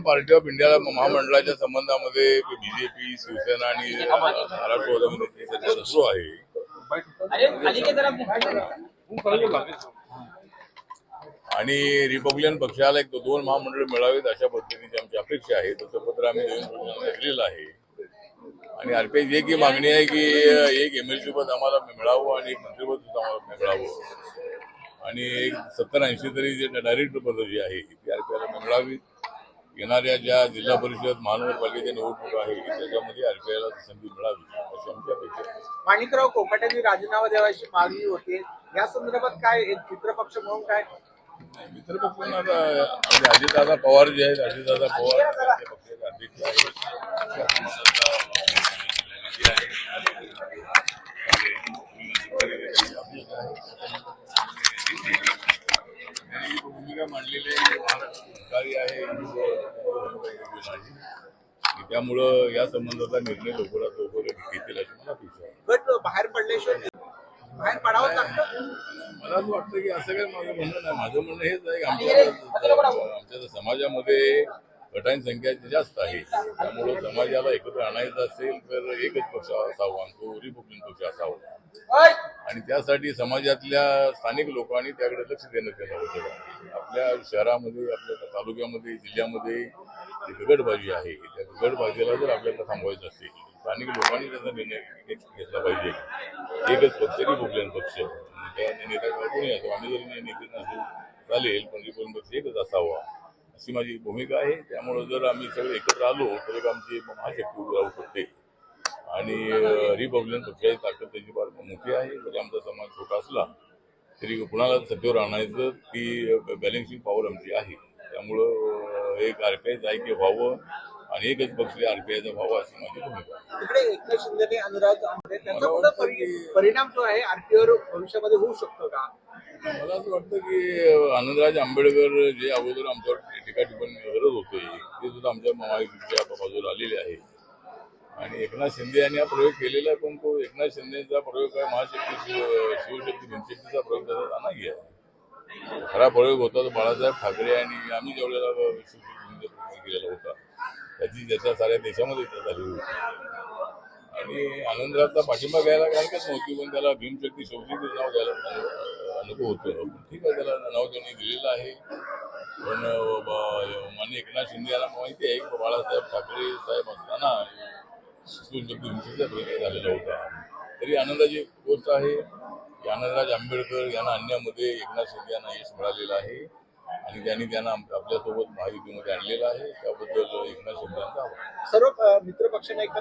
पण party of India महामंडळाच्या संबंधामध्ये बीजेपी शिवसेना आणि चर्चा सुरू आहे. आणि रिपब्लिकन पक्षाला एक दोन महामंडळ मिळावेत अशा पद्धतीची आमची अपेक्षा आहे. तसं पत्र आम्ही दिलेलं आहे. आणि आरपीआयची एक ही मागणी आहे की एक एमएलसी पद आम्हाला मिळावं आणि एक मंत्रिपद सुद्धा आम्हाला मिळावं. आणि एक सत्तर ऐंशी तरी जे डायरेक्टर पद जी आहे ती आरपीआयला मिळावी येणाऱ्या ज्या जिल्हा परिषद महानगरपालिकेच्या निवडणूक आहे त्याच्यामध्ये आरपीआयला संधी मिळावी अशी आमची अपेक्षा आहे. माणिकराव कोकाटेंनी राजीनामा द्यावाची मागणी होते. या संदर्भात काय एक मित्रपक्ष म्हणून काय? मित्र पक्ष आता आपले अजितदादा पवार जे आहेत अजितदादा पवार त्यांच्या पक्षाचे अध्यक्ष आहेत त्यांनी जी भूमिका मांडलेली सहकारी आहे त्यामुळं या संबंधाचा निर्णय लवकरात लवकर घेतील अशी मला अपेक्षा आहे बाहेर पडल्याशिवाय बाहेर पडावं लागतं? मला असं वाटतं की असं काही माझं म्हणणं नाही. माझं म्हणणं हेच आहे की आमच्या आमच्या समाजामध्ये गटांची संख्या जास्त आहे. त्यामुळं समाजाला एकत्र आणायचं असेल तर एकच पक्ष असावा तो रिपब्लिकन पक्ष असावा. आणि त्यासाठी समाजातल्या स्थानिक लोकांनी त्याकडे लक्ष देणं त्याला आवश्यक आहे. आपल्या शहरामध्ये आपल्या तालुक्यामध्ये जिल्ह्यामध्ये जी गटबाजी आहे त्या गटबाजीला जर आपल्याला थांबवायचं असेल स्थानिक लोकांनी त्याचा निर्णय घेतला पाहिजे. एकच पक्ष रिपब्लिकन पक्ष. त्या नेता कोणी असो आम्ही जरी नेते नसेल चालेल पण रिपब्लिकन पक्ष एकच असावा. अशी माझी भूमिका आहे. त्यामुळं जर आम्ही सगळे एकत्र आलो तर एक आमची महाशक्ती उभी राहू शकते. आणि रिपब्लिकन पक्षाची ताकद त्याची फार मोठी आहे. जरी आमचा समाज छोटा असला तरी कुणाला सत्तेवर आणायचं ती बॅलेन्सिंग पॉवर आमची आहे. त्यामुळं एक आरपीआयचं ऐक्य व्हावं आणि एकच पक्ष आरपीआयचा व्हावा अशी माझी भूमिका परिणाम जो आहे आरटीओवर भविष्यामध्ये होऊ शकतो का? मला असं वाटतं की आनंदराज आंबेडकर जे अगोदर आमच्यावर टीका टिप्पणी करत होते. ते सुद्धा आमच्या महायुतीच्या बाजूला आलेले आहे. आणि एकनाथ शिंदे यांनी हा प्रयोग केलेला आहे पण तो एकनाथ शिंदेचा प्रयोग काय महाशक्ती शिव शिवशक्ती भीमशक्तीचा प्रयोग त्याचा नाही आहे. खरा प्रयोग होता तो बाळासाहेब ठाकरे आणि आम्ही जेवढ्याला शिवशक्ती केलेला होता त्याची चर्चा साऱ्या देशामध्ये झाली होती. आणि आनंदराजचा पाठिंबा घ्यायला हरकत नव्हती पण त्याला भीमशक्ती शिवशक्ती नाव द्यायला अनुभव नको होतं. ठीक आहे त्याला नाव त्यांनी दिलेलं आहे. पण अ, ब- माननीय एकनाथ शिंदे यांना माहिती आहे की बाळासाहेब ठाकरे साहेब असताना शिवशक्ती भीमशक्तीचा प्रयोग झालेला होता. तरी आनंदाची गोष्ट आहे की आनंदराज आंबेडकर यांना आणण्यामध्ये एकनाथ शिंदे यांना यश मिळालेलं आहे आणि त्यांनी त्यांना आम- आपल्यासोबत महायुतीमध्ये आणलेलं आहे. त्याबद्दल एकनाथ शिंदे यांचा सर्व अ, मित्रपक्षांना एकत्र